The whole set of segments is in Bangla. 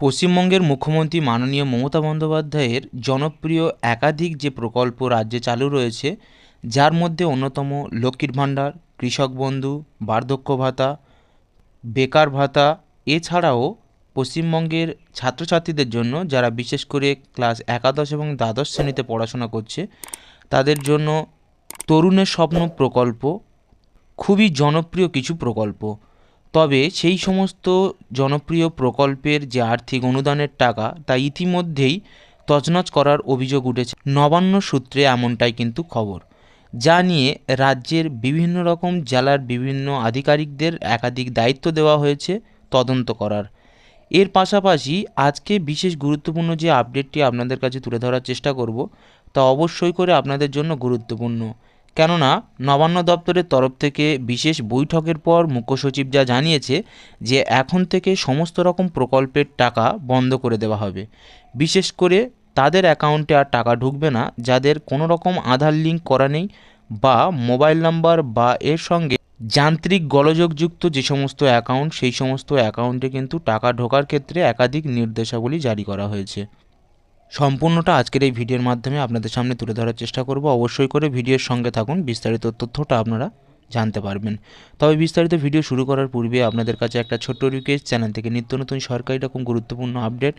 পশ্চিমবঙ্গের মুখ্যমন্ত্রী মাননীয় মমতা বন্দ্যোপাধ্যায়ের জনপ্রিয় একাধিক যে প্রকল্প রাজ্যে চালু রয়েছে, যার মধ্যে অন্যতম লক্ষ্মীর ভাণ্ডার, কৃষক বন্ধু, বার্ধক্য ভাতা, বেকার ভাতা, এছাড়াও পশ্চিমবঙ্গের ছাত্রছাত্রীদের জন্য যারা বিশেষ করে ক্লাস একাদশ এবং দ্বাদশ শ্রেণীতে পড়াশোনা করছে, তাদের জন্য তরুণের স্বপ্ন প্রকল্প, খুবই জনপ্রিয় কিছু প্রকল্প। তবে সেই সমস্ত জনপ্রিয় প্রকল্পের যে আর্থিক অনুদানের টাকা, তা ইতিমধ্যেই তছনছ করার অভিযোগ উঠেছে। নবান্ন সূত্রে এমনটাই কিন্তু খবর, যা নিয়ে রাজ্যের বিভিন্ন রকম জেলার বিভিন্ন আধিকারিকদের একাধিক দায়িত্ব দেওয়া হয়েছে তদন্ত করার। এর পাশাপাশি আজকে বিশেষ গুরুত্বপূর্ণ যে আপডেটটি আপনাদের কাছে তুলে ধরার চেষ্টা করব, তা অবশ্যই করে আপনাদের জন্য গুরুত্বপূর্ণ। কেননা নবান্ন দপ্তরের তরফ থেকে বিশেষ বৈঠকের পর মুখ্য সচিব যা জানিয়েছে যে এখন থেকে সমস্ত রকম প্রকল্পের টাকা বন্ধ করে দেওয়া হবে। বিশেষ করে তাদের অ্যাকাউন্টে আর টাকা ঢুকবে না, যাদের কোনো রকম আধার লিঙ্ক করা নেই বা মোবাইল নাম্বার বা এর সঙ্গে যান্ত্রিক গলযোগযুক্ত যে সমস্ত অ্যাকাউন্ট, সেই সমস্ত অ্যাকাউন্টে কিন্তু টাকা ঢোকার ক্ষেত্রে একাধিক নির্দেশাবলী জারি করা হয়েছে। সম্পূর্ণটা আজকের এই ভিডিওর মাধ্যমে আপনাদের সামনে তুলে ধরার চেষ্টা করব। অবশ্যই করে ভিডিওর সঙ্গে থাকুন, বিস্তারিত তথ্যটা আপনারা জানতে পারবেন। তবে বিস্তারিত ভিডিও শুরু করার পূর্বে আপনাদের কাছে একটা ছোট্ট রিকোয়েস্ট চ্যানেল থেকে নিত্য নতুন সরকারি রকম গুরুত্বপূর্ণ আপডেট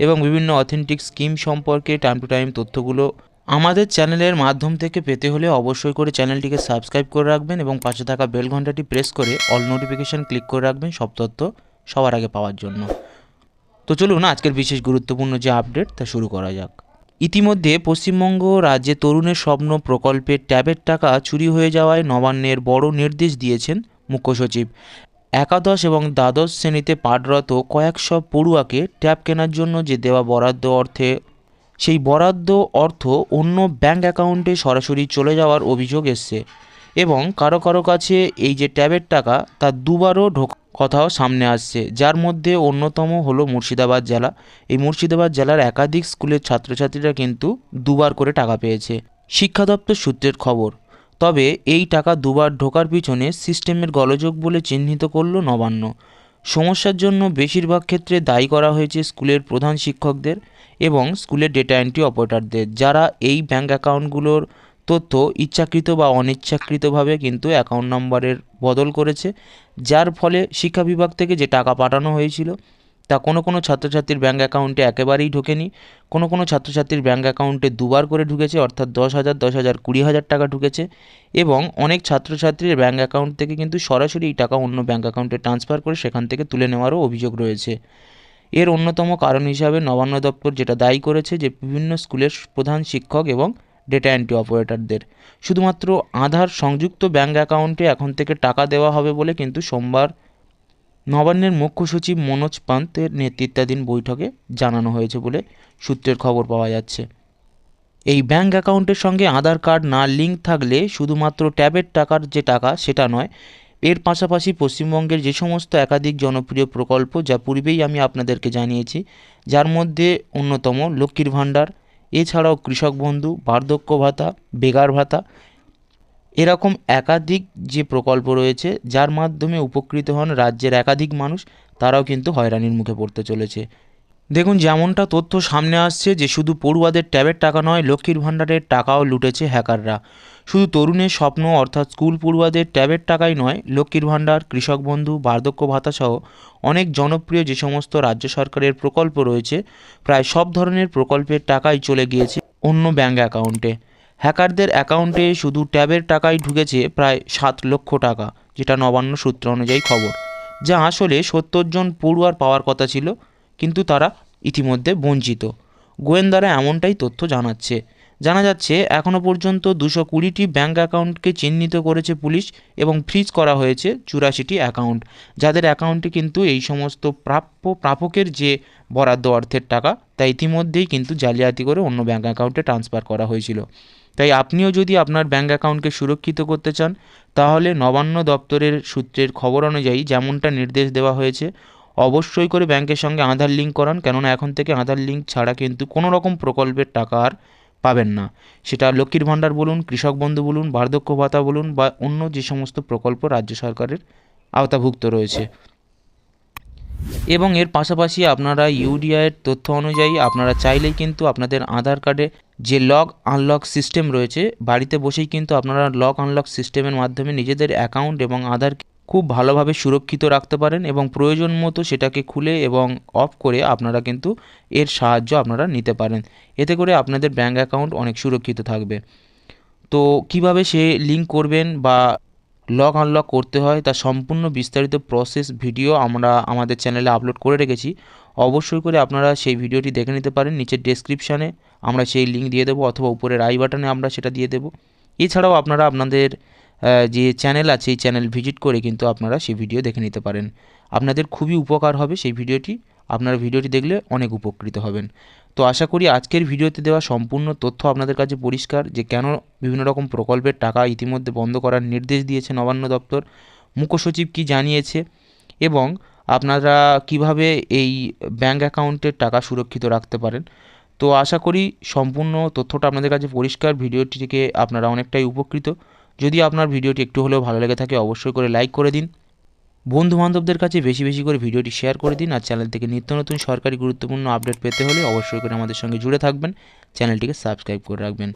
এবং বিভিন্ন অথেন্টিক স্কিম সম্পর্কে টাইম টু টাইম তথ্যগুলো আমাদের চ্যানেলের মাধ্যম থেকে পেতে হলে অবশ্যই করে চ্যানেলটিকে সাবস্ক্রাইব করে রাখবেন এবং পাশে থাকা বেল ঘন্টাটি প্রেস করে অল নোটিফিকেশান ক্লিক করে রাখবেন সব তথ্য সবার আগে পাওয়ার জন্য। তো চলুন আজকের বিশেষ গুরুত্বপূর্ণ যে আপডেট তা শুরু করা যাক। ইতিমধ্যে পশ্চিমবঙ্গ রাজ্যে তরুণের স্বপ্ন প্রকল্পের ট্যাবের টাকা চুরি হয়ে যাওয়ায় নবান্নের বড় নির্দেশ দিয়েছেন মুখ্য সচিব। একাদশ এবং দ্বাদশ শ্রেণীতে পাঠরত কয়েকশো পড়ুয়াকে ট্যাব কেনার জন্য যে দেওয়া বরাদ্দ অর্থে, সেই বরাদ্দ অর্থ অন্য ব্যাংক অ্যাকাউন্টে সরাসরি চলে যাওয়ার অভিযোগ এসছে এবং কারও কারও কাছে এই যে ট্যাবের টাকা তা দুবারও ঢোক কথাও সামনে আসছে, যার মধ্যে অন্যতম হলো মুর্শিদাবাদ জেলা। এই মুর্শিদাবাদ জেলার একাধিক স্কুলের ছাত্রছাত্রীরা কিন্তু দুবার করে টাকা পেয়েছে। শিক্ষা দপ্তর সূত্রের খবর, তবে এই টাকা দুবার ঢোকার পিছনে সিস্টেমের গলযোগ বলে চিহ্নিত করল নবান্ন। সমস্যার জন্য বেশিরভাগ ক্ষেত্রে দায়ী করা হয়েছে স্কুলের প্রধান শিক্ষকদের এবং স্কুলের ডেটা এন্ট্রি অপারেটরদের, যারা এই ব্যাঙ্ক অ্যাকাউন্টগুলোর তথ্য ইচ্ছাকৃত বা অনিচ্ছাকৃতভাবে কিন্তু অ্যাকাউন্ট নাম্বারের বদল করেছে, যার ফলে শিক্ষা বিভাগ থেকে যে টাকা পাঠানো হয়েছিল, তা কোনো কোনো ছাত্রছাত্রীর ব্যাঙ্ক অ্যাকাউন্টে একেবারেই ঢোকেনি। কোনো কোনো ছাত্রছাত্রীর ব্যাঙ্ক অ্যাকাউন্টে দুবার করে ঢুকেছে, অর্থাৎ দশ হাজার দশ হাজার, কুড়ি হাজার টাকা ঢুকেছে এবং অনেক ছাত্রছাত্রীর ব্যাঙ্ক অ্যাকাউন্ট থেকে কিন্তু সরাসরি এই টাকা অন্য ব্যাঙ্ক অ্যাকাউন্টে ট্রান্সফার করে সেখান থেকে তুলে নেওয়ারও অভিযোগ রয়েছে। এর অন্যতম কারণ হিসাবে নবান্ন দপ্তর যেটা দায়ী করেছে যে বিভিন্ন স্কুলের প্রধান শিক্ষক এবং ডেটা এন্ট্রি অপারেটরদের শুধুমাত্র আধার সংযুক্ত ব্যাঙ্ক অ্যাকাউন্টে এখন থেকে টাকা দেওয়া হবে বলে কিন্তু সোমবার নবান্নের মুখ্য সচিব মনোজ পান্তের নেতৃত্বাধীন বৈঠকে জানানো হয়েছে বলে সূত্রের খবর পাওয়া যাচ্ছে। এই ব্যাঙ্ক অ্যাকাউন্টের সঙ্গে আধার কার্ড না লিঙ্ক থাকলে শুধুমাত্র ট্যাবের টাকার যে টাকা সেটা নয়, এর পাশাপাশি পশ্চিমবঙ্গের যে সমস্ত একাধিক জনপ্রিয় প্রকল্প, যা পূর্বেই আমি আপনাদেরকে জানিয়েছি, যার মধ্যে অন্যতম লক্ষ্মীর ভাণ্ডার এছাড়াও কৃষক বন্ধু, বার্ধক্য ভাতা, বেকার ভাতা, এরকম একাধিক যে প্রকল্প রয়েছে, যার মাধ্যমে উপকৃত হন রাজ্যের একাধিক মানুষ, তারাও কিন্তু হয়রানির মুখে পড়তে চলেছে। দেখুন, যেমনটা তথ্য সামনে আসছে যে শুধু পড়ুয়াদের ট্যাবের টাকা নয়, লক্ষ্মীর ভাণ্ডারের টাকাও লুটেছে হ্যাকাররা। শুধু তরুণের স্বপ্ন, অর্থাৎ স্কুল পড়ুয়াদের ট্যাবের টাকাই নয়, লক্ষ্মীর ভাণ্ডার, কৃষক বন্ধু, বার্ধক্য ভাতাসহ অনেক জনপ্রিয় যে সমস্ত রাজ্য সরকারের প্রকল্প রয়েছে, প্রায় সব ধরনের প্রকল্পের টাকাই চলে গিয়েছে অন্য ব্যাঙ্ক অ্যাকাউন্টে। হ্যাকারদের অ্যাকাউন্টে শুধু ট্যাবের টাকাই ঢুকেছে প্রায় সাত লক্ষ টাকা, যেটা নবান্ন সূত্র অনুযায়ী খবর, যা আসলে সত্তর জন পড়ুয়ার পাওয়ার কথা ছিল। কিন্তু তারা ইতিমধ্যে বঞ্চিত। গোয়েন্দারা এমনটাই তথ্য জানাচ্ছে। জানা যাচ্ছে এখনও পর্যন্ত দুশো কুড়িটি ব্যাঙ্ক অ্যাকাউন্টকে চিহ্নিত করেছে পুলিশ এবং ফ্রিজ করা হয়েছে চুরাশিটি অ্যাকাউন্ট, যাদের অ্যাকাউন্টে কিন্তু এই সমস্ত প্রাপ্য, প্রাপকের যে বরাদ্দ অর্থের টাকা, তা ইতিমধ্যেই কিন্তু জালিয়াতি করে অন্য ব্যাঙ্ক অ্যাকাউন্টে ট্রান্সফার করা হয়েছিল। তাই আপনিও যদি আপনার ব্যাঙ্ক অ্যাকাউন্টকে সুরক্ষিত করতে চান, তাহলে নবান্ন দপ্তরের সূত্রের খবর অনুযায়ী যেমনটা নির্দেশ দেওয়া হয়েছে অবশ্যই করে ব্যাংকের সঙ্গে আধার লিঙ্ক করান, কেননা এখন থেকে আধার লিঙ্ক ছাড়া কিন্তু কোনো রকম প্রকল্পের টাকা আর পাবেন না। সেটা লক্ষ্মীর ভাণ্ডার বলুন, কৃষক বন্ধু বলুন, বার্ধক্য ভাতা বলুন বা অন্য যে সমস্ত প্রকল্প রাজ্য সরকারের আওতাভুক্ত রয়েছে। এবং এর পাশাপাশি আপনারা ইউডিআইয়ের তথ্য অনুযায়ী আপনারা চাইলেই কিন্তু আপনাদের আধার কার্ডে যে লক আনলক সিস্টেম রয়েছে, বাড়িতে বসেই কিন্তু আপনারা লক আনলক সিস্টেমের মাধ্যমে নিজেদের অ্যাকাউন্ট এবং আধার খুব ভালোভাবে সুরক্ষিত রাখতে পারেন এবং প্রয়োজন মতো সেটাকে খুলে এবং অফ করে আপনারা কিন্তু এর সাহায্য আপনারা নিতে পারেন। এতে করে আপনাদের ব্যাঙ্ক অ্যাকাউন্ট অনেক সুরক্ষিত থাকবে। তো কীভাবে সে লিঙ্ক করবেন বা লক আনলক করতে হয় তার সম্পূর্ণ বিস্তারিত প্রসেস ভিডিও আমরা আমাদের চ্যানেলে আপলোড করে রেখেছি। অবশ্যই করে আপনারা সেই ভিডিওটি দেখে নিতে পারেন। নিচের ডেসক্রিপশানে আমরা সেই লিঙ্ক দিয়ে দেবো অথবা উপরের আই বাটনে আমরা সেটা দিয়ে দেবো। এছাড়াও আপনারা আপনাদের যে চ্যানেল আছে, এই চ্যানেল ভিজিট করে কিন্তু আপনারা সেই ভিডিও দেখে নিতে পারেন। আপনাদের খুবই উপকার হবে সেই ভিডিওটি আপনারা ভিডিওটি দেখলে অনেক উপকৃত হবেন। তো আশা করি আজকের ভিডিওতে দেওয়া সম্পূর্ণ তথ্য আপনাদের কাছে পরিষ্কার যে কেন বিভিন্ন রকম প্রকল্পের টাকা ইতিমধ্যে বন্ধ করার নির্দেশ দিয়েছে নবান্ন দপ্তর। মুখ্যসচিব কি জানিয়েছে? এবং আপনারা কীভাবে এই ব্যাঙ্ক অ্যাকাউন্টের টাকা সুরক্ষিত রাখতে পারেন? তো আশা করি সম্পূর্ণ তথ্যটা আপনাদের কাছে পরিষ্কার। ভিডিওটি থেকে আপনারা অনেকটাই উপকৃত। যদি আপনার ভিডিওটি একটু হলেও ভালো লেগে থাকে, অবশ্যই করে লাইক করে দিন। বন্ধু বান্ধবদের কাছে বেশি বেশি করে ভিডিওটি শেয়ার করে দিন আর চ্যানেল থেকে নিত্য নতুন সরকারি গুরুত্বপূর্ণ আপডেট পেতে হলে অবশ্যই করে আমাদের সঙ্গে জুড়ে থাকবেন। চ্যানেলটিকে সাবস্ক্রাইব করে রাখবেন।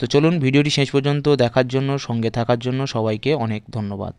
তো চলুন, ভিডিওটি শেষ পর্যন্ত দেখার জন্য, সঙ্গে থাকার জন্য সবাইকে অনেক ধন্যবাদ।